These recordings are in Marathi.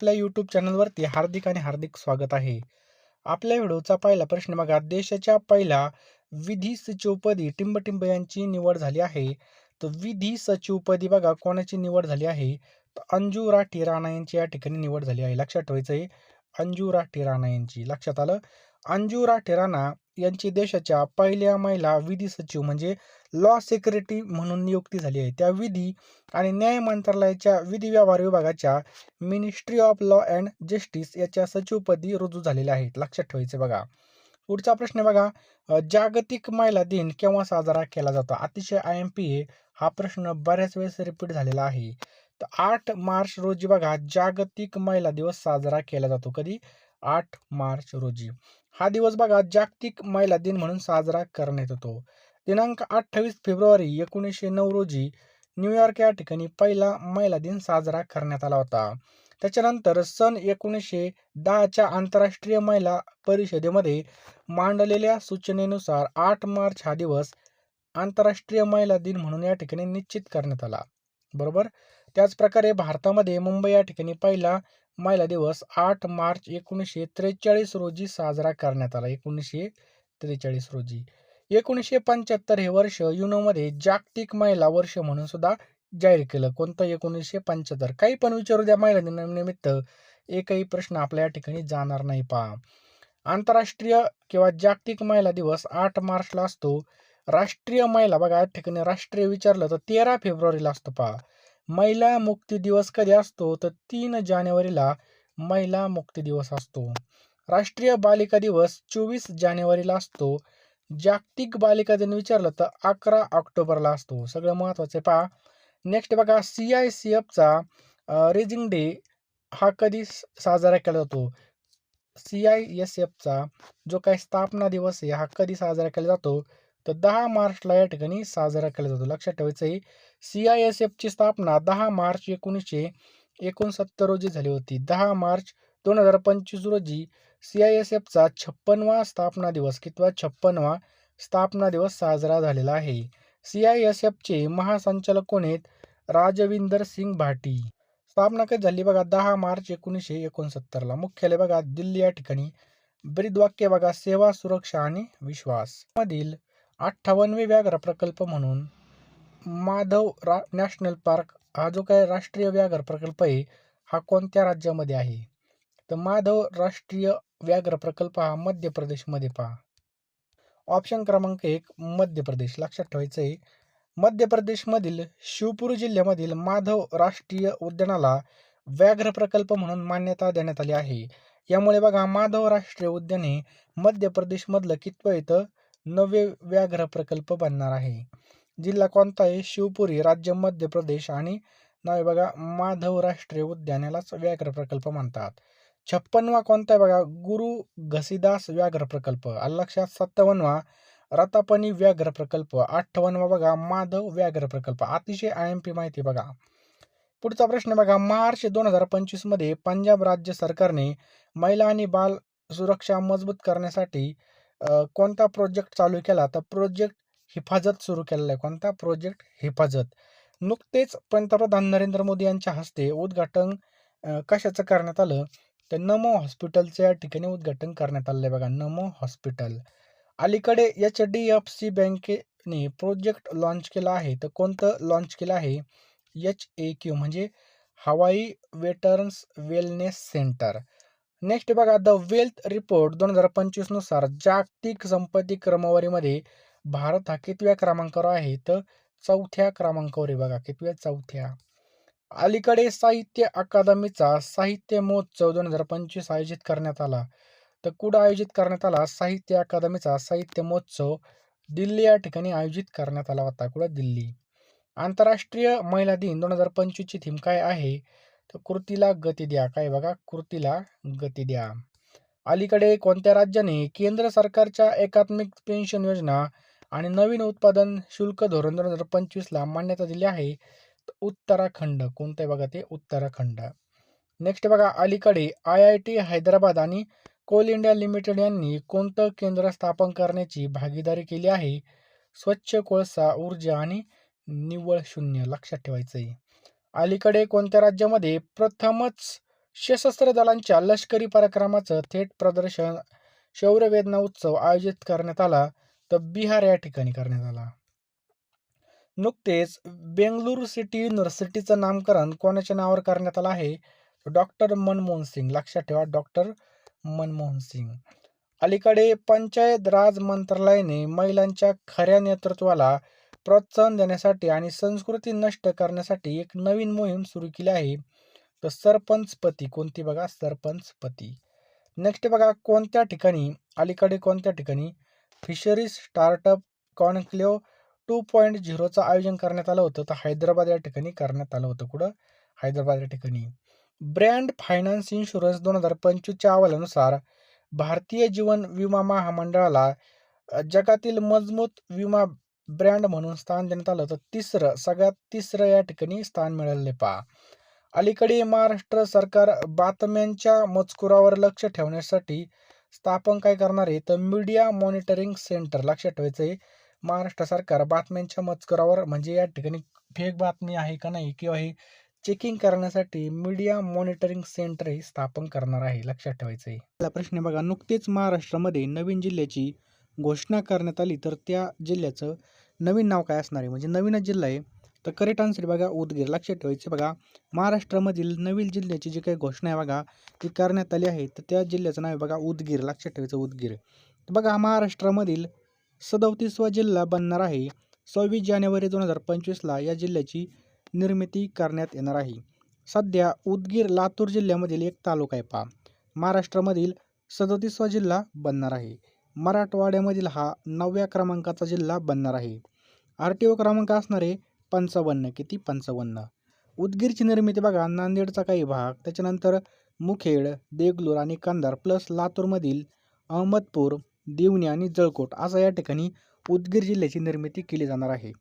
आपल्या यूट्यूब चॅनलवरती हार्दिक आणि हार्दिक स्वागत आहे. आपल्या व्हिडिओचा पहिला प्रश्न बघा. देशाच्या पहिल्या विधी सचिवपदी टिंबटिंब यांची निवड झाली आहे. तर विधी सचिवपदी बघा कोणाची निवड झाली आहे? तर अंजू राठी राणा यांची या ठिकाणी निवड झाली आहे. लक्षात ठेवायचं आहे अंजू राठी राणा यांची. लक्षात आलं? अंजू राठी राणा यांची देशाच्या पहिल्या महिला विधी सचिव म्हणजे लॉ सेक्रेटरी म्हणून नियुक्ती झाली आहे. त्या विधी आणि न्याय मंत्रालयाच्या विधी व्यवहार विभागाच्या ministry of law and justice याच्या सचिवपदी रुजू झालेल्या आहेत. लक्षात ठेवायचे बघा. पुढचा प्रश्न बघा. जागतिक महिला दिन केव्हा साजरा केला जातो? अतिशय आय एम पी ए हा प्रश्न बऱ्याच वेळेस रिपीट झालेला आहे. तर आठ मार्च रोजी बघा जागतिक महिला दिवस साजरा केला जातो. कधी? आठ मार्च रोजी. हा दिवस बघा जागतिक महिला दिन म्हणून साजरा करण्यात येतो. दिनांक अठ्ठावीस फेब्रुवारी एकोणीसशे नऊ रोजी न्यूयॉर्क या ठिकाणी पहिला महिला दिन साजरा करण्यात आला होता. त्याच्यानंतर सन एकोणीसशे दहाच्या आंतरराष्ट्रीय महिला परिषदेमध्ये मांडलेल्या सूचनेनुसार आठ मार्च हा दिवस आंतरराष्ट्रीय महिला दिन म्हणून या ठिकाणी निश्चित करण्यात आला. बरोबर? त्याचप्रकारे भारतामध्ये मुंबई या ठिकाणी पहिला महिला दिवस आठ मार्च एकोणीसशे त्रेचाळीस रोजी साजरा करण्यात आला. एकोणीसशे त्रेचाळीस रोजी. एकोणीसशे पंच्याहत्तर हे वर्ष युनोमध्ये जागतिक महिला वर्ष म्हणून सुद्धा जाहीर केलं. कोणतं? एकोणीसशे पंच्याहत्तर. काही पण विचारू द्या महिला दिनानिमित्त एकही प्रश्न आपल्या या ठिकाणी जाणार नाही पहा. आंतरराष्ट्रीय किंवा जागतिक महिला दिवस आठ मार्चला असतो. राष्ट्रीय महिला बघा या ठिकाणी राष्ट्रीय विचारलं तर तेरा फेब्रुवारीला असतो पहा. महिला मुक्ती दिवस कधी असतो? तर तीन जानेवारीला महिला मुक्ती दिवस असतो. राष्ट्रीय बालिका दिवस चोवीस जानेवारीला असतो. जागतिक बालिका दिन विचारलं तर अकरा ऑक्टोबरला असतो. सगळं महत्त्वाचं आहे पहा. नेक्स्ट बघा सी आय सी एफचा रेजिंग डे हा कधी साजरा केला जातो? सी आय एस एफचा जो काही स्थापना दिवस आहे हा कधी साजरा केला जातो? तर दहा मार्चला या ठिकाणी साजरा केला जातो. लक्षात ठेवायचं आहे सी आय एस एफची स्थापना दहा मार्च एकोणीसशे एकोणसत्तर रोजी झाली होती. दहा मार्च दोन हजार पंचवीस रोजी सी आय एस एफचा छप्पनवा स्थापना दिवस किंवा छप्पनवा स्थापना दिवस साजरा झालेला आहे. सी आय एस एफचे महासंचालक कोण आहेत? राजविंदर सिंग भाटी. स्थापना कधी झाली? बघा दहा मार्च एकोणीसशे एकोणसत्तरला. मुख्यालय बघा दिल्ली या ठिकाणी. ब्रीदवाक्य बघा सेवा सुरक्षा आणि विश्वास. मधील अठ्ठावन्नवे व्याघ्र प्रकल्प म्हणून माधव रा नॅशनल पार्क हा जो काही राष्ट्रीय व्याघ्र प्रकल्प आहे हा कोणत्या राज्यामध्ये आहे? तर माधव राष्ट्रीय व्याघ्र प्रकल्प हा मध्य प्रदेशमध्ये पहा. ऑप्शन क्रमांक एक मध्य प्रदेश लक्षात ठेवायचं आहे. मध्य प्रदेशमधील शिवपूर जिल्ह्यामधील माधव राष्ट्रीय उद्यानाला व्याघ्र प्रकल्प म्हणून मान्यता देण्यात आली आहे. यामुळे बघा माधव राष्ट्रीय उद्यान हे मध्य प्रदेशमधलं कितवं येतं नवे व्याघ्र प्रकल्प बनणार आहे. जिल्हा कोणता आहे शिवपुरी राज्य मध्य प्रदेश आणि नाव बघा माधव राष्ट्रीय उद्यानालाच व्याघ्र प्रकल्प म्हणतात. छप्पनवा कोणता आहे बघा? गुरु घसीदास व्याघ्र प्रकल्प. लक्षात सत्तावन्नवा रतापणी व्याघ्र प्रकल्प. अठ्ठावन्नवा बघा माधव व्याघ्र प्रकल्प. अतिशय आय एम पी माहिती बघा. पुढचा प्रश्न बघा. मार्च दोन हजार पंचवीसमध्ये पंजाब राज्य सरकारने महिला आणि बाल सुरक्षा मजबूत करण्यासाठी कोणता प्रोजेक्ट चालू केला तर प्रोजेक्ट हिफाजत सुरू केलेला आहे. कोणता प्रोजेक्ट हिफाजत? नुकतेच पंतप्रधान नरेंद्र मोदी यांच्या हस्ते उद्घाटन कशाचं करण्यात आलं? तर नमो हॉस्पिटलचं या ठिकाणी उद्घाटन करण्यात आलं आहे बघा. नमो हॉस्पिटल. अलीकडे एच डी एफ सी बँकेने प्रोजेक्ट लॉन्च केला आहे. तर कोणतं लॉन्च केलं आहे? एच ए क्यू म्हणजे हवाई वेटर्न्स वेलनेस सेंटर. नेक्स्ट बघा द वेल्थ रिपोर्ट दोन हजार पंचवीसनुसार जागतिक संपत्ती क्रमवारीमध्ये भारत हा कितव्या क्रमांकावर आहे? तर चौथ्या क्रमांकावर आहे बघा कितव्या? चौथ्या. अलीकडे साहित्य अकादमीचा साहित्य महोत्सव दोन हजार पंचवीस आयोजित करण्यात आला. तर कुठं आयोजित करण्यात आला? साहित्य अकादमीचा साहित्य महोत्सव दिल्ली या ठिकाणी आयोजित करण्यात आला होता. कुठं? दिल्ली. आंतरराष्ट्रीय महिला दिन दोन हजार पंचवीसची थीम काय आहे? तर कृतीला गती द्या. काय बघा? कृतीला गती द्या. अलीकडे कोणत्या राज्याने केंद्र सरकारच्या एकात्मिक पेन्शन योजना आणि नवीन उत्पादन शुल्क धोरण दोन हजार पंचवीसला मान्यता दिली आहे? तर उत्तराखंड. कोणतं आहे बघा ते? उत्तराखंड. नेक्स्ट बघा अलीकडे आय आय टी हैदराबाद आणि कोल इंडिया लिमिटेड यांनी कोणतं केंद्र स्थापन करण्याची भागीदारी केली आहे? स्वच्छ कोळसा ऊर्जा आणि निव्वळ शून्य. लक्षात ठेवायचं आहे अलीकडे कोणत्या राज्यामध्ये प्रथमच सशस्त्र दलांच्या लष्करी पराक्रमाचं थेट प्रदर्शन शौर्यवेदना उत्सव आयोजित करण्यात आला तर बिहार या ठिकाणी करण्यात आला. नुकतेच बेंगलुरू सिटी युनिव्हर्सिटीचं नामकरण कोणाच्या नावावर करण्यात आलं आहे? डॉक्टर मनमोहन सिंग. लक्षात ठेवा डॉक्टर मनमोहन सिंग. अलीकडे पंचायत राज मंत्रालयाने महिलांच्या खऱ्या नेतृत्वाला प्रोत्साहन देण्यासाठी आणि संस्कृती नष्ट करण्यासाठी एक नवीन मोहीम सुरू केली आहे. तर सरपंचपती कोणती बघा? सरपंचपती नेक्स्ट बघा कोणत्या ठिकाणी अलीकडे कोणत्या ठिकाणी fisheries startup conclave two point झिरोचं आयोजन करण्यात आलं होतं? तर हैदराबाद या ठिकाणी करण्यात आलं होतं. कुठं? हैदराबाद या ठिकाणी. ब्रँड फायनान्स इन्शुरन्स दोन हजार पंचवीसच्या अहवालानुसार भारतीय जीवन विमा महामंडळाला जगातील मजबूत विमा ब्रँड म्हणून स्थान देण्यात आलं तर तिसरं सगळ्यात तिसरं या ठिकाणी स्थान मिळाले पहा. अलीकडे महाराष्ट्र सरकार बातम्यांच्या मजकुरावर लक्ष ठेवण्यासाठी स्थापन काय करणार आहे? तर मीडिया मॉनिटरिंग सेंटर लक्षात ठेवायचं आहे महाराष्ट्र सरकार बातम्यांच्या मजकुरावर म्हणजे या ठिकाणी फेक बातमी आहे का नाही किंवा हे चेकिंग करण्यासाठी मीडिया मॉनिटरिंग सेंटर हे स्थापन करणार आहे लक्षात ठेवायचं आहे प्रश्न बघा नुकतेच महाराष्ट्रामध्ये नवीन जिल्ह्याची घोषणा करण्यात आली तर त्या जिल्ह्याचं नवीन नाव काय असणार आहे? म्हणजे नवीनच जिल्हा आहे. तर करेक्ट आन्सर बघा उदगीर. लक्षात ठेवायचे बघा महाराष्ट्रामधील नवीन जिल्ह्याची जी काही घोषणा आहे बघा ती करण्यात आली आहे. तर त्या जिल्ह्याचं नाव आहे बघा उदगीर. लक्षात ठेवायचं उदगीर. तर बघा महाराष्ट्रामधील सदोतीसवा जिल्हा बनणार आहे. सव्वीस जानेवारी दोन हजार पंचवीसला या जिल्ह्याची निर्मिती करण्यात येणार आहे. सध्या उदगीर लातूर जिल्ह्यामधील एक तालुका आहे पहा. महाराष्ट्रामधील सदोतीसवा जिल्हा बनणार आहे. मराठवाड्यामधील हा नवव्या क्रमांकाचा जिल्हा बनणार आहे. आर टी ओ क्रमांक असणारे पंचावन्न किती? पंचावन्न. उदगीरची निर्मिती बघा नांदेडचा काही भाग. त्याच्यानंतर मुखेड देगलूर आणि कंधार प्लस लातूरमधील अहमदपूर देवणी आणि जळकोट असा या ठिकाणी उदगीर जिल्ह्याची निर्मिती केली जाणार आहे.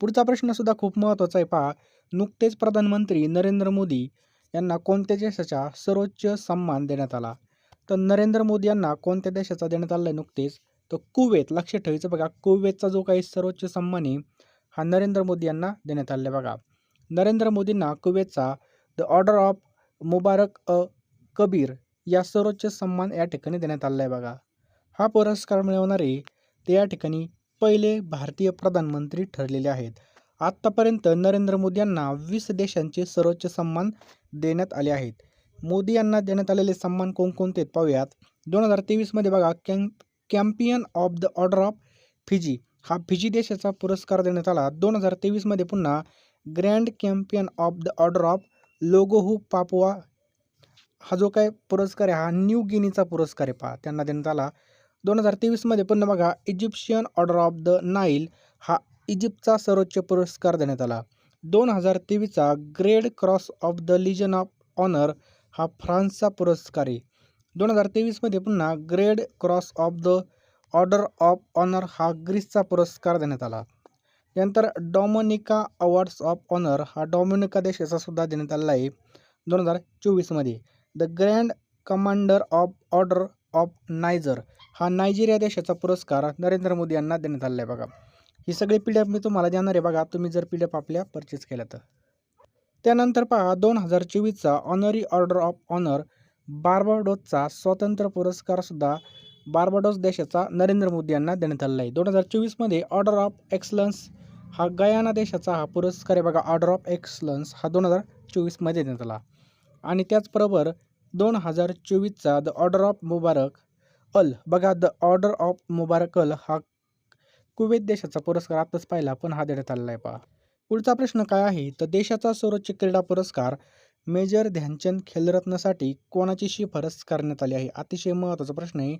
पुढचा प्रश्नसुद्धा खूप महत्त्वाचा आहे. पहा नुकतेच प्रधानमंत्री नरेंद्र मोदी यांना कोणत्या देशाचा सर्वोच्च सन्मान देण्यात आला? तर नरेंद्र मोदी यांना कोणत्या देशाचा देण्यात आला आहे नुकतेच? तर कुवेत. लक्ष ठेवायचं बघा. कुवेतचा जो काही सर्वोच्च सन्मान आहे हा नरेंद्र मोदी यांना देण्यात आला बघा. नरेंद्र मोदींना कुवेतचा the order of Mubarak al Kabeer या सर्वोच्च सन्मान या ठिकाणी देण्यात आला आहे बघा. हा पुरस्कार मिळवणारे ते या ठिकाणी पहिले भारतीय प्रधानमंत्री ठरलेले आहेत. आत्तापर्यंत नरेंद्र मोदी यांना वीस देशांचे सर्वोच्च सन्मान देण्यात आले आहेत. मोदी यांना देण्यात आलेले सन्मान कोणकोणते पाहूयात. दोन हजार तेवीसमध्ये बघा cam companion of the order of Fiji. हा फिजी देशाचा पुरस्कार देण्यात आला. दोन हजार तेवीसमध्ये पुन्हा grand companion of the order of Logohu Papua. हा जो काय पुरस्कार आहे हा न्यू गिनीचा पुरस्कार आहे पहा त्यांना देण्यात आला. दोन हजार तेवीसमध्ये पुन्हा बघा Egyptian order of the Nile हा इजिप्तचा सर्वोच्च पुरस्कार देण्यात आला. दोन हजार तेवीसचा grade cross of the legion of honour हा फ्रान्सचा पुरस्कार आहे. दोन हजार तेवीसमध्ये पुन्हा grade cross of the order of honour हा ग्रीसचा पुरस्कार देण्यात आला. त्यानंतर डॉमोनिका अवॉर्ड्स ऑफ ऑनर हा डॉमिनिका देशाचा सुद्धा देण्यात आलेला आहे. दोन हजार चोवीसमध्ये the grand commander of order of Niger हा नायजेरिया देशाचा पुरस्कार नरेंद्र मोदी यांना देण्यात आलेला आहे बघा. ही सगळी पी डी एफ मी तुम्हाला देणार आहे बघा. तुम्ही जर पी डी एफ आपल्या परचेस केल्या तर. त्यानंतर पहा दोन हजार चोवीसचा ऑनरी ऑर्डर ऑफ ऑनर बार्बाडोसचा स्वातंत्र्य पुरस्कारसुद्धा बार्बाडोस देशाचा नरेंद्र मोदी यांना देण्यात आलेला आहे. दोन हजार चोवीसमध्ये ऑर्डर ऑफ एक्सलन्स हा गयाना देशाचा हा पुरस्कार आहे बघा. ऑर्डर ऑफ एक्सलन्स हा दोन हजार चोवीसमध्ये देण्यात आला. आणि त्याचबरोबर दोन हजार चोवीसचा the order of Mubarak al बघा the order of Mubarak al हा कुवेत देशाचा पुरस्कार आताच पाहिला पण हा देण्यात आलेला आहे पहा. पुढचा प्रश्न काय आहे? तर देशाचा सर्वोच्च क्रीडा पुरस्कार मेजर ध्यानचंद खेलरत्नसाठी कोणाची शिफारस करण्यात आली आहे? अतिशय महत्त्वाचा प्रश्न आहे.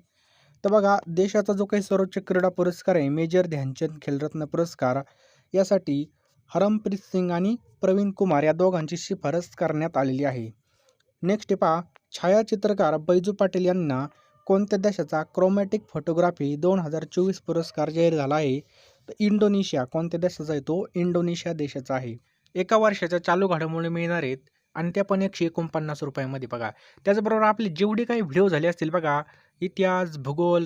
तर बघा देशाचा जो काही सर्वोच्च क्रीडा पुरस्कार आहे मेजर ध्यानचंद खेलरत्न पुरस्कार यासाठी हरमप्रीत सिंग आणि प्रवीण कुमार या दोघांची शिफारस करण्यात आलेली आहे. नेक्स्ट पहा छायाचित्रकार बैजू पाटील यांना कोणत्या देशाचा क्रोमॅटिक फोटोग्राफी दोन हजार चोवीस पुरस्कार जाहीर झाला आहे? तर इंडोनेशिया कोणत्या देशाचा आहे तो? इंडोनेशिया देशाचा आहे. एका वर्षाच्या चालू घडामोडी मिळणार आहेत आणि त्या पण एकशे एकोणपन्नास रुपयामध्ये बघा. त्याचबरोबर आपले जेवढे काही व्हिडिओ झाले असतील बघा इतिहास, भूगोल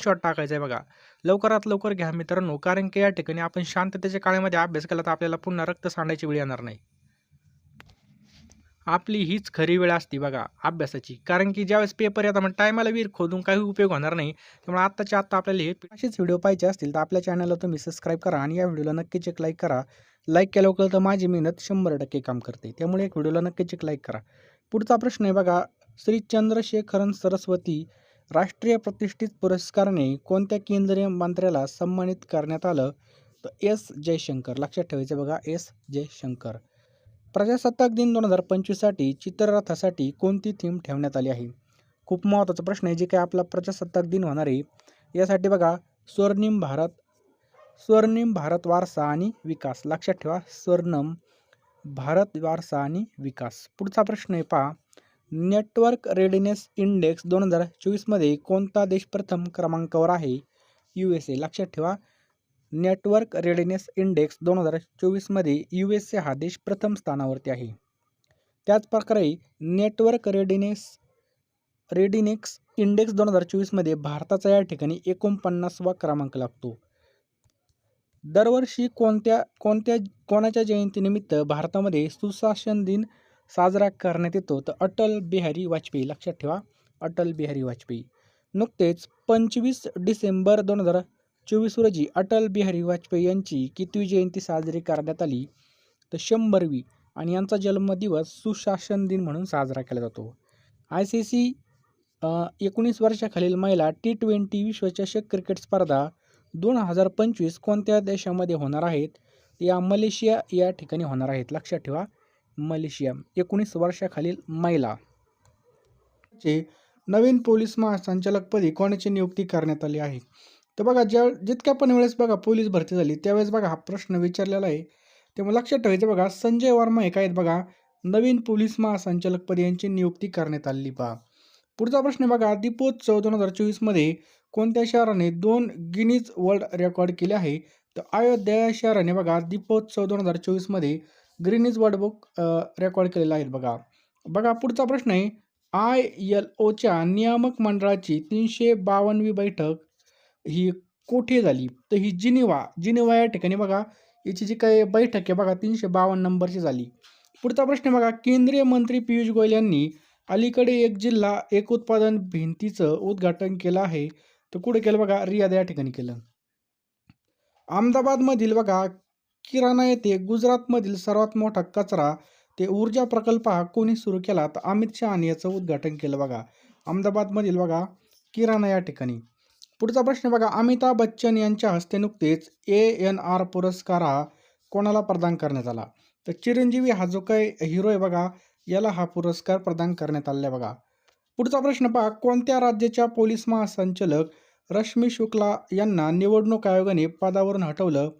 स्क्रीनशॉट टाकायचा आहे बघा. लवकरात लवकर घ्या मित्रांनो कारण की या ठिकाणी आपण शांततेच्या काळामध्ये अभ्यास केला तर आपल्याला पुन्हा रक्त सांडायची वेळ येणार नाही. आपली हीच खरी वेळ असते बघा अभ्यासाची. कारण की ज्यावेळेस पेपर येतात मग टायमाला विहीर खोदून काही उपयोग होणार नाही. त्यामुळे आत्ताच्या आत्ता आपल्याला हे असेच व्हिडिओ पाहिजे असतील तर आपल्या चॅनलला तुम्ही सबस्क्राईब करा आणि या व्हिडिओला नक्कीच एक लाईक करा. लाईक केल्यावर तर माझी मेहनत 100% काम करते. त्यामुळे एक व्हिडिओला नक्कीच एक लाईक करा. पुढचा प्रश्न आहे बघा श्री चंद्रशेखरन सरस्वती राष्ट्रीय प्रतिष्ठित पुरस्काराने कोणत्या केंद्रीय मंत्र्याला सन्मानित करण्यात आलं? तर एस. जयशंकर. लक्षात ठेवायचं बघा एस. जयशंकर. प्रजासत्ताक दिन दोन हजार पंचवीससाठी चित्ररथासाठी कोणती थीम ठेवण्यात आली आहे? खूप महत्त्वाचा प्रश्न आहे जे काही आपला प्रजासत्ताक दिन होणार आहे यासाठी बघा स्वर्णिम भारत स्वर्णिम भारत वारसा आणि विकास. लक्षात ठेवा स्वर्णम भारत वारसा आणि विकास. पुढचा प्रश्न आहे पहा नेटवर्क रेडिनेस इंडेक्स दोन हजार चोवीसमध्ये कोणता देश प्रथम क्रमांकावर आहे? यू एस ए लक्षात ठेवा नेटवर्क रेडिनेस इंडेक्स दोन हजार चोवीसमध्ये यू एस ए हा देश प्रथम स्थानावरती आहे. त्याच प्रकारे नेटवर्क रेडिनेस रेडिनेक्स इंडेक्स दोन हजार चोवीसमध्ये भारताचा या ठिकाणी 49वा क्रमांक लागतो. दरवर्षी कोणत्या कोणत्या कोणाच्या जयंतीनिमित्त भारतामध्ये सुशासन दिन साजरा करण्यात येतो? तर अटल बिहारी वाजपेयी. लक्षात ठेवा अटल बिहारी वाजपेयी. नुकतेच 25 डिसेंबर 2024 रोजी अटल बिहारी वाजपेयी यांची कितवी जयंती साजरी करण्यात आली? तर 100वी आणि यांचा जन्मदिवस सुशासन दिन म्हणून साजरा केला जातो. आय सी सी एकोणीस वर्षाखालील महिला टी-ट्वेंटी विश्वचषक क्रिकेट स्पर्धा 2025 कोणत्या देशामध्ये होणार आहेत? या मलेशिया या ठिकाणी होणार आहेत. लक्षात ठेवा मलेशिया. एकोणीस वर्षाखालील महिला चे नवीन पोलीस महासंचालकपदी कोणाची नियुक्ती करण्यात आली आहे? तर बघा ज्या जितक्या पण वेळेस बघा पोलीस भरती झाली त्यावेळेस बघा हा प्रश्न विचारलेला आहे. तेव्हा लक्षात ठेवायचं बघा संजय वर्मा हे काय आहेत बघा नवीन पोलीस महासंचालकपदी यांची नियुक्ती करण्यात आली पहा. पुढचा प्रश्न बघा दीपोत्सव 2024 मध्ये कोणत्या शहराने दोन गिनीज वर्ल्ड रेकॉर्ड केले आहे? तर अयोध्या या शहराने बघा दीपोत्सव 2024 मध्ये चोवीसमध्ये वर्ल्ड बुक रेकॉर्ड केलेला आहे बघा. बघा पुढचा प्रश्न आहे ओच्या नियामक मंडळाची 352वी बैठक ही कोठे झाली? तर ही जिनिव्हा जिनिवा या ठिकाणी बघा याची जी काही बैठक आहे बघा 352 नंबरची झाली. पुढचा प्रश्न बघा केंद्रीय मंत्री पियुष गोयल यांनी अलीकडे एक जिल्हा एक उत्पादन भिंतीचं उद्घाटन केलं आहे. तर कुठे केलं बघा रियाद या ठिकाणी केलं. अहमदाबादमधील बघा किराणा येथे गुजरातमधील सर्वात मोठा कचरा ते ऊर्जा प्रकल्प हा कोणी सुरू केला? तर अमित शहाने याचं उद्घाटन केलं बघा. अहमदाबादमधील बघा किराणा या ठिकाणी. पुढचा प्रश्न बघा अमिताभ बच्चन यांच्या हस्ते नुकतेच ए एन आर पुरस्कार हा कोणाला प्रदान करण्यात आला? तर चिरंजीवी हा जो काही हिरो आहे बघा याला हा पुरस्कार प्रदान करण्यात आला आहे बघा. पुढचा प्रश्न पहा कोणत्या राज्याच्या पोलीस महासंचालक रश्मी शुक्ला यांना निवडणूक आयोगाने पदावरून हटवलं?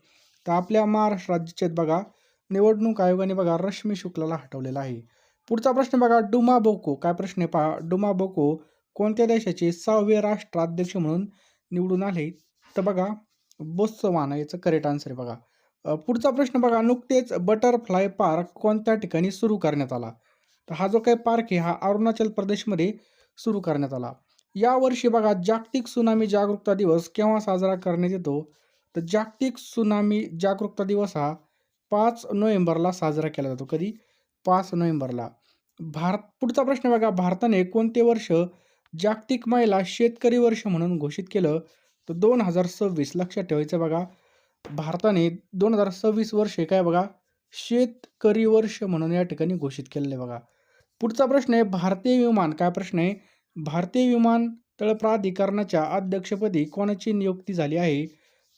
तर आपल्या महाराष्ट्र राज्याचे बघा निवडणूक आयोगाने बघा रश्मी शुक्लाला हटवलेला आहे. पुढचा प्रश्न बघा डुमा बोको काय प्रश्न आहे पहा डुमा बोको कोणत्या देशाचे सहावे राष्ट्राध्यक्ष म्हणून निवडून आले? तर बघा बोत्सवाना याचं करेक्ट आन्सर आहे बघा. पुढचा प्रश्न बघा नुकतेच बटरफ्लाय पार्क कोणत्या ठिकाणी सुरू करण्यात आला? तर हा जो काही पार्क आहे हा अरुणाचल प्रदेशमध्ये सुरू करण्यात आला. यावर्षी बघा जागतिक सुनामी जागरूकता दिवस केव्हा साजरा करण्यात येतो? तर जागतिक सुनामी जागरूकता दिवस हा पाच नोव्हेंबरला साजरा केला जातो. कधी? पाच नोव्हेंबरला. भारत पुढचा प्रश्न बघा भारताने कोणते वर्ष जागतिक महिला शेतकरी वर्ष म्हणून घोषित केलं? तर 2026 लक्षात ठेवायचं बघा भारताने 2026 वर्ष काय बघा शेतकरी वर्ष म्हणून या ठिकाणी घोषित केलेलं आहे बघा. पुढचा प्रश्न आहे भारतीय विमान काय प्रश्न आहे भारतीय विमानतळ प्राधिकरणाच्या अध्यक्षपदी कोणाची नियुक्ती झाली आहे?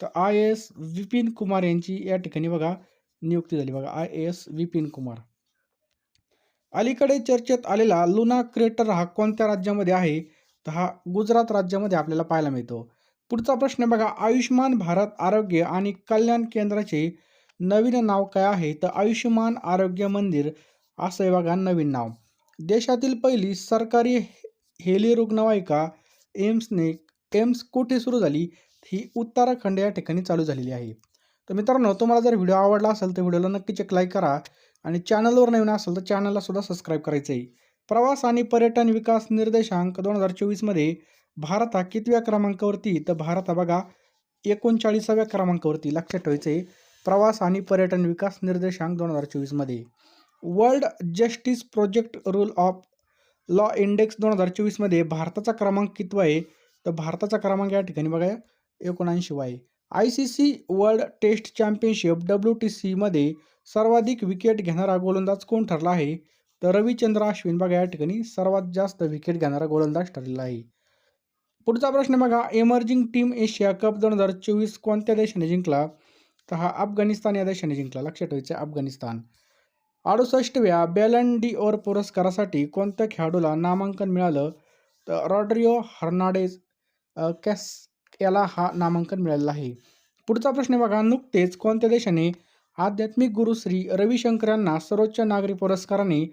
तर आय एस विपिन कुमार यांची या ठिकाणी बघा नियुक्ती झाली. बघा आय एस विपिन कुमार. अलीकडे चर्चेत आलेला लुना क्रेटर हा कोणत्या राज्यामध्ये आहे? तर हा गुजरात राज्यामध्ये आपल्याला पाहायला मिळतो. पुढचा प्रश्न बघा आयुष्यमान भारत आरोग्य आणि कल्याण केंद्राचे नवीन नाव काय आहे? तर आयुष्यमान आरोग्य मंदिर असं आहे बघा नवीन नाव. देशातील पहिली सरकारी हेली रुग्णवाहिका एम्सने एम्स कुठे सुरू झाली? ही उत्तराखंड या ठिकाणी चालू झालेली आहे. तर मित्रांनो तुम्हाला जर व्हिडिओ आवडला असेल तर व्हिडिओला नक्कीच एक लाईक करा आणि चॅनलवर नवीन असेल तर चॅनलला सुद्धा सबस्क्राईब करायचं आहे प्रवास आणि पर्यटन विकास निर्देशांक दोन हजार चोवीसमध्ये भारत हा कितव्या क्रमांकावरती? तर भारत हा बघा एकोणचाळीसाव्या क्रमांकावरती. लक्षात ठेवायचं आहे प्रवास आणि पर्यटन विकास निर्देशांक दोन हजार चोवीसमध्ये world justice project rule of law index दोन हजार चोवीसमध्ये भारताचा क्रमांक कितवा आहे? तर भारताचा क्रमांक या ठिकाणी बघा एकोणऐंशी Y. I C C world test championship W T सीमध्ये सर्वाधिक विकेट घेणारा गोलंदाज कोण ठरला आहे? तर रविचंद्र अश्विन बघा या ठिकाणी सर्वात जास्त विकेट घेणारा गोलंदाज ठरलेला आहे. पुढचा प्रश्न बघा एमर्जिंग टीम एशिया कप दोन हजार चोवीस कोणत्या देशाने जिंकला? तर हा अफगाणिस्तान या देशाने जिंकला. लक्षात ठेवायचं अफगाणिस्तान. अडुसष्टव्या बॅलन डी ओर पुरस्कारासाठी कोणत्या खेळाडूला नामांकन मिळालं? तर रॉड्रिओ हर्नाडेज कॅस याला हा नामांकन मिळालेला आहे. पुढचा प्रश्न बघा. नुकतेच कोणत्या देशाने आध्यात्मिक गुरु श्री रविशंकर यांना सर्वोच्च नागरी पुरस्काराने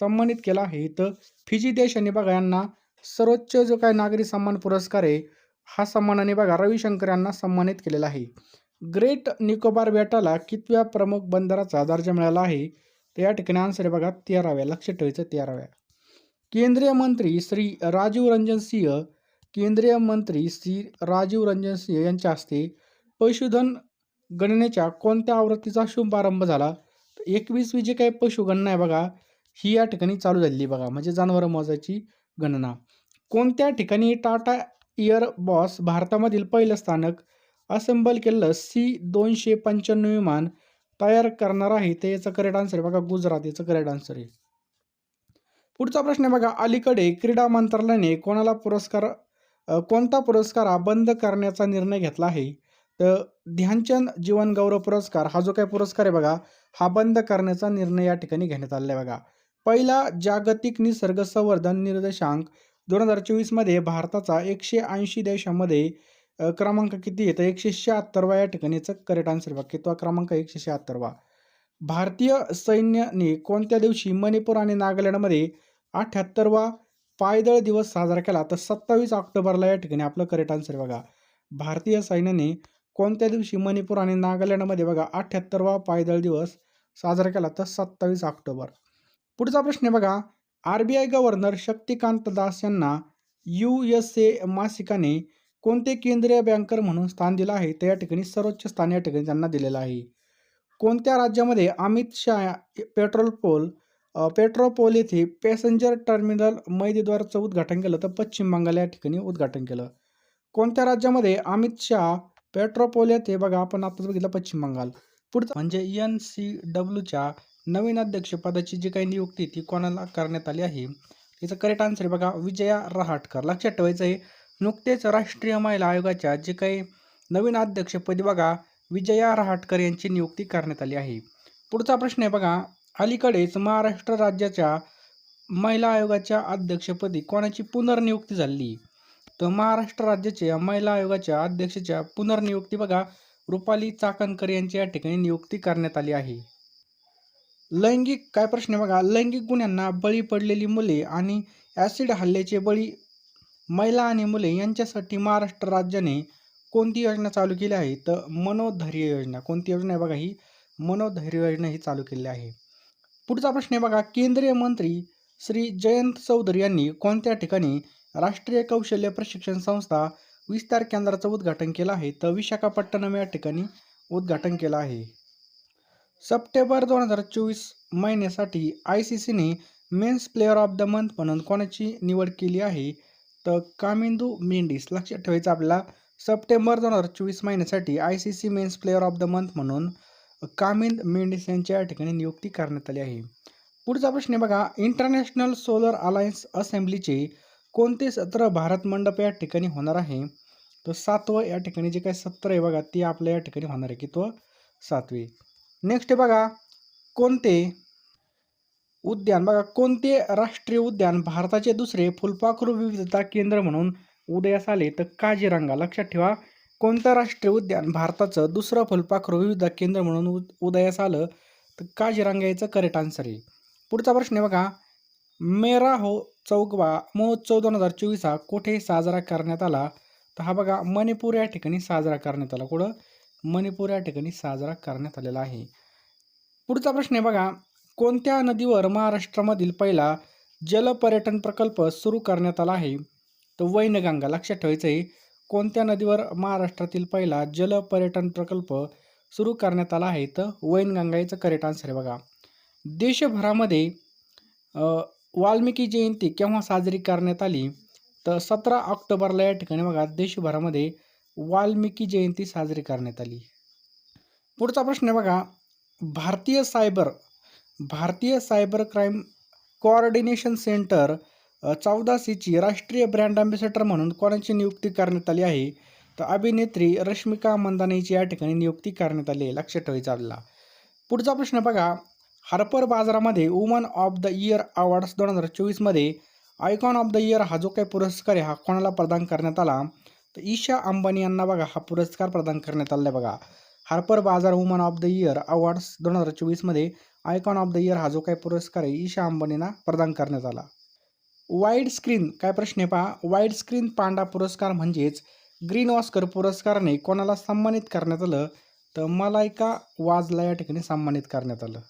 सन्मानित केला आहे? तर फिजी देशाने बघा यांना सर्वोच्च जो काय नागरी सन्मान पुरस्कार आहे हा सन्मानाने बघा रविशंकर यांना सन्मानित केलेला आहे. ग्रेट निकोबार बेटाला कितव्या प्रमुख बंदराचा दर्जा मिळाला आहे? तर या ठिकाणी आन्सर आहे बघा तेराव्या. लक्ष ठेवायचं तेराव्या. केंद्रीय मंत्री श्री राजीव रंजन सिंह केंद्रीय मंत्री श्री राजीव रंजन सिंह यांच्या हस्ते पशुधन गणनेच्या कोणत्या आवृत्तीचा शुभारंभ झाला? एकवीसवी जी काही पशुगणना आहे बघा. ही या ठिकाणी चालू झालेली बघा. म्हणजे जनावरं मोजायची गणना. कोणत्या ठिकाणी टाटा इयर बॉस भारतामधील पहिलं स्थानक असेंबल केलेलं सी दोनशे पंच्याण्णव विमान तयार करणार आहे? ते याचं करेक्ट आन्सर आहे बघा. गुजरात याचं करेक्ट आन्सर आहे. पुढचा प्रश्न आहे बघा. अलीकडे क्रीडा मंत्रालयाने कोणाला पुरस्कार कोणता पुरस्कार हा बंद करण्याचा निर्णय घेतला आहे? तर ध्यानचंद जीवन गौरव पुरस्कार हा जो काही पुरस्कार आहे बघा हा बंद करण्याचा निर्णय या ठिकाणी घेण्यात आलेला आहे बघा. पहिला जागतिक निसर्ग संवर्धन निर्देशांक दोन हजार चोवीसमध्ये भारताचा एकशे ऐंशी देशामध्ये क्रमांक किती आहे? तर एकशे शहात्तरवा या ठिकाणीचं करेक्ट आन्सर बघा. कितवा क्रमांक एकशे शहात्तरवा. भारतीय सैन्याने कोणत्या दिवशी मणिपूर आणि नागालँडमध्ये अठ्ठ्याहत्तरवा पायदळ दिवस साजरा केला तर सत्तावीस ऑक्टोबरला या ठिकाणी आपलं करेक्ट आन्सर बघा. भारतीय सैन्याने कोणत्या दिवशी मणिपूर आणि नागालँडमध्ये बघा अठ्ठ्याहत्तरवा पायदळ दिवस साजरा केला तर सत्तावीस ऑक्टोबर. पुढचा प्रश्न आहे बघा R B I governor Shaktikanta Das यांना यू एस ए मासिकाने कोणते केंद्रीय बँकर म्हणून स्थान दिलं आहे? तर या ठिकाणी सर्वोच्च स्थान या ठिकाणी त्यांना दिलेलं आहे. कोणत्या राज्यामध्ये अमित शहा पेट्रोल पोल पेट्रोपोल येथे पॅसेंजर टर्मिनल मैदेद्वारचं उद्घाटन केलं तर पश्चिम बंगाल या ठिकाणी उद्घाटन केलं. कोणत्या राज्यामध्ये अमित शहा पेट्रोपोल येथे बघा आपण आताच बघितलं पश्चिम बंगाल. पुढचं म्हणजे एन सी डब्ल्यूच्या नवीन अध्यक्षपदाची जी काही नियुक्ती ती कोणाला करण्यात आली आहे? त्याचं करेक्ट आन्सर आहे बघा विजया रहाटकर. लक्षात ठेवायचं आहे नुकतेच राष्ट्रीय महिला आयोगाच्या जे काही नवीन अध्यक्षपदी बघा विजया रहाटकर यांची नियुक्ती करण्यात आली आहे. पुढचा प्रश्न आहे बघा अलीकडेच महाराष्ट्र राज्याच्या महिला आयोगाच्या अध्यक्षपदी कोणाची पुनर्नियुक्ती झाली? तर महाराष्ट्र राज्याच्या महिला आयोगाच्या अध्यक्षाच्या पुनर्नियुक्ती बघा. रुपाली चाकणकर यांची या ठिकाणी नियुक्ती करण्यात आली आहे. लैंगिक काय प्रश्न आहे बघा? लैंगिक गुन्ह्यांना बळी पडलेली मुले आणि ॲसिड हल्ल्याचे बळी महिला आणि मुले यांच्यासाठी महाराष्ट्र राज्याने कोणती योजना चालू केली आहे? तर मनोधैर्य योजना. कोणती योजना आहे बघा ही? मनोधैर्य योजना ही चालू केली आहे. पुढचा प्रश्न आहे बघा केंद्रीय मंत्री श्री जयंत चौधरी यांनी कोणत्या ठिकाणी राष्ट्रीय कौशल्य प्रशिक्षण संस्था विस्तार केंद्राचं उद्घाटन केलं आहे? तर विशाखापट्टणम या ठिकाणी उद्घाटन केलं आहे. सप्टेंबर दोन हजार चोवीस महिन्यासाठी आय सी सीने men's player of the month म्हणून कोणाची निवड केली आहे? तर कामिंदू मेंडिस लक्षात ठेवायचं आपल्याला सप्टेंबर दोन हजार चोवीस महिन्यासाठी I C C men's player of the month म्हणून कामिंद मेंडिस यांच्या या ठिकाणी नियुक्ती करण्यात आली आहे. पुढचा प्रश्न आहे बघा इंटरनॅशनल सोलर अलायन्स असेंब्लीचे कोणते सत्र भारत मंडप या ठिकाणी होणार आहे? तर सातवं या ठिकाणी जे काही सत्र आहे बघा ते आपल्या या ठिकाणी होणार आहे की तो सातवे. नेक्स्ट आहे बघा कोणते उद्यान? बघा कोणते राष्ट्रीय उद्यान भारताचे दुसरे फुलपाखरू विविधता केंद्र म्हणून उदयास आले? तर काझीरंगा. लक्षात ठेवा कोणतं राष्ट्रीय उद्यान भारताचं दुसरं फुलपाखरू विविध केंद्र म्हणून उद- उदयास आलं? तर काजीरांगा याचं करेक्ट आन्सर आहे. पुढचा प्रश्न आहे बघा. मेरा हो चौकबा महोत्सव दोन हजार चोवीस हा कुठे साजरा करण्यात आला? तर हा बघा मणिपूर या ठिकाणी साजरा करण्यात आला. कुठं? मणिपूर या ठिकाणी साजरा करण्यात आलेला आहे. पुढचा प्रश्न आहे बघा. कोणत्या नदीवर महाराष्ट्रामधील पहिला जलपर्यटन प्रकल्प सुरू करण्यात आला आहे? तर वैनगंगा लक्षात ठेवायचं आहे कोणत्या नदीवर महाराष्ट्रातील पहिला जल पर्यटन प्रकल्प सुरू करण्यात आला आहे? तर वैनगंगाईचं करेक्ट आन्सर आहे बघा. देशभरामध्ये वाल्मिकी जयंती केव्हा साजरी करण्यात आली? तर सतरा ऑक्टोबरला या ठिकाणी बघा देशभरामध्ये वाल्मिकी जयंती साजरी करण्यात आली. पुढचा प्रश्न आहे बघा भारतीय सायबर भारतीय सायबर क्राईम कोऑर्डिनेशन सेंटर चौदा सीची राष्ट्रीय ब्रँड अँबॅसेडर म्हणून कोणाची नियुक्ती करण्यात आली आहे? तर अभिनेत्री रश्मिका मंदानेची या ठिकाणी नियुक्ती करण्यात आली आहे. लक्षात ठेवी आपल्याला पुढचा प्रश्न बघा. हार्पर बाजारामध्ये woman of the year awards दोन हजार चोवीसमध्ये आयकॉन ऑफ द इयर हा जो काही पुरस्कार आहे हा कोणाला प्रदान करण्यात आला? तर ईशा अंबानी यांना बघा हा पुरस्कार प्रदान करण्यात आला आहे बघा. Harper Bazaar woman of the year awards दोन हजार चोवीसमध्ये आयकॉन ऑफ द इयर हा जो काही पुरस्कार आहे ईशा अंबानींना प्रदान करण्यात आला. वाईड स्क्रीन काय प्रश्न आहे पहा? वाईड स्क्रीन पांडा पुरस्कार म्हणजेच ग्रीन ऑस्कर पुरस्काराने कोणाला सन्मानित करण्यात आलं? तर मलायका वाजला या ठिकाणी सन्मानित करण्यात आलं.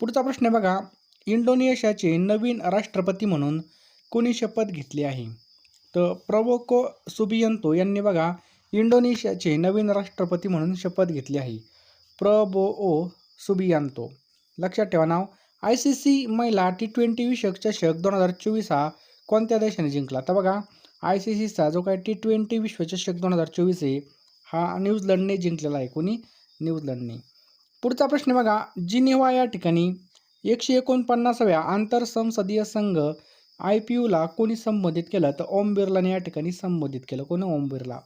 पुढचा प्रश्न आहे बघा इंडोनेशियाचे नवीन राष्ट्रपती म्हणून कोणी शपथ घेतली आहे? तर प्रबोको सुबियंतो यांनी बघा इंडोनेशियाचे नवीन राष्ट्रपती म्हणून शपथ घेतली आहे. Prabowo Subianto. लक्षात ठेवा नाव. आय सी सी महिला टी ट्वेंटी विषयक चषक दोन हजार चोवीस हा कोणत्या देशाने जिंकला? तर बघा आय सी सीचा जो काय टी ट्वेंटी विश्वचषक दोन हजार चोवीस आहे हा न्यूझीलंडने जिंकलेला आहे. कोणी? न्यूझीलंडने. पुढचा प्रश्न बघा जिनिव्हा या ठिकाणी एकशे एकोणपन्नासाव्या आंतरसंसदीय संघ आय पी यूला कोणी संबोधित केलं? तर ओम बिर्लाने या ठिकाणी संबोधित केलं. कोणी? ओम बिर्ला.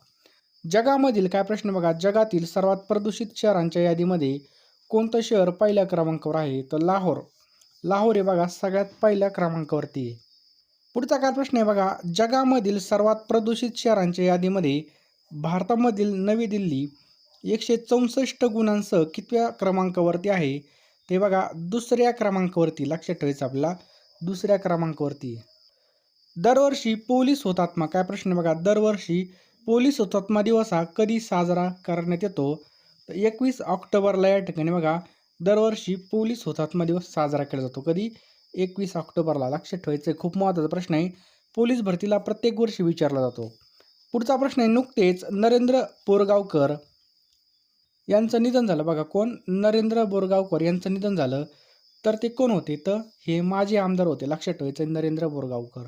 जगामधील काय प्रश्न बघा जगातील सर्वात प्रदूषित शहरांच्या यादीमध्ये कोणतं शहर पहिल्या क्रमांकावर आहे? तर लाहोर. लाहोर हे बघा सगळ्यात पहिल्या क्रमांकावरती. आहे पुढचा काय प्रश्न आहे बघा जगामधील सर्वात प्रदूषित शहरांच्या यादीमध्ये भारतामधील नवी दिल्ली एकशे चौसष्ट गुणांसह कितव्या क्रमांकावरती आहे? ते बघा दुसऱ्या क्रमांकावरती लक्षात ठेवायचं आपल्याला दुसऱ्या क्रमांकावरती. दरवर्षी पोलीस हुतात्मा काय प्रश्न आहे बघा दरवर्षी पोलीस हुतात्मा दिवस हा कधी साजरा करण्यात येतो? तर एकवीस ऑक्टोबरला या ठिकाणी बघा दरवर्षी पोलीस हुतात्मा दिवस साजरा केला जातो. कधी एकवीस ऑक्टोबरला लक्षात ठेवायचं आहे खूप महत्त्वाचा प्रश्न आहे. पोलीस भरतीला प्रत्येक वर्षी विचारला जातो. पुढचा प्रश्न आहे नुकतेच नरेंद्र बोरगावकर यांचं निधन झालं. बघा कोण? नरेंद्र बोरगावकर यांचं निधन झालं. तर ते कोण होते? तर हे माजी आमदार होते. लक्षात ठेवायचं नरेंद्र बोरगावकर.